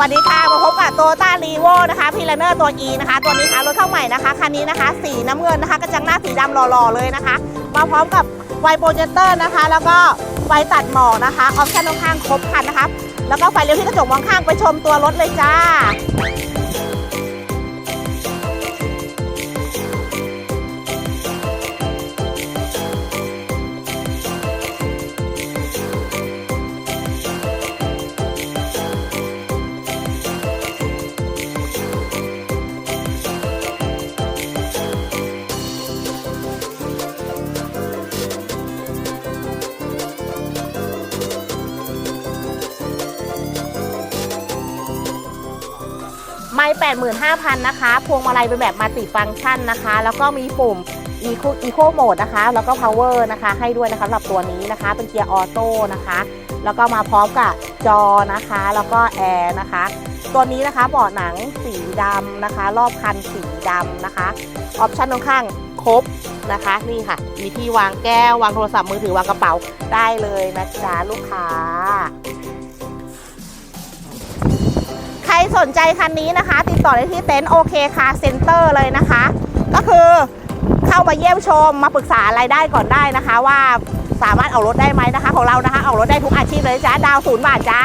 สวัสดีค่ะมาพบกับโตต้ารีโวนะคะพีลเนอร์ตัว E นะคะ ตัวนี้ค่ะรถเข้าใหม่นะคะคันนี้นะคะ สีน้ำเงินนะคะ กระจังหน้าสีดำหล่อๆเลยนะคะ มาพร้อมกับไวโปรเจคเตอร์นะคะ แล้วก็ไฟตัดหมอกนะคะออปชั่นข้างครบคันนะคะแล้วก็ไฟเลี้ยวที่กระจกมองข้างไปชมตัวรถเลยจ้า ไม่ 85,000 นะคะ พวงมาลัยเป็นแบบมัลติฟังก์ชันนะคะ แล้วก็มีปุ่ม Eco Eco Mode นะคะ แล้วก็ Power นะคะ ให้ด้วยนะคะสำหรับตัวนี้นะคะ เป็นเกียร์ออโต้นะคะ แล้วก็มาพร้อมกับจอนะคะ แล้วก็แอร์นะคะ ตัวนี้นะคะเบาะหนังสีดำนะคะ รอบคันสีดำนะคะ ออปชั่นข้างครบนะคะ นี่ค่ะ มีที่วางแก้ว วางโทรศัพท์มือถือ วางกระเป๋าได้เลยนะจ๊ะลูกค้า สนใจคันนี้นะคะ ติดต่อได้ที่เต็นท์โอเคคาเซ็นเตอร์เลยนะคะ ก็คือเข้ามาเยี่ยมชมมาปรึกษาอะไรายได้ก่อนได้นะคะ ว่าสามารถเอารถได้ไหมนะคะ ของเรานะคะ เอารถได้ทุกอาชีพเลยจ้าดาวศูนย์บาทจ้า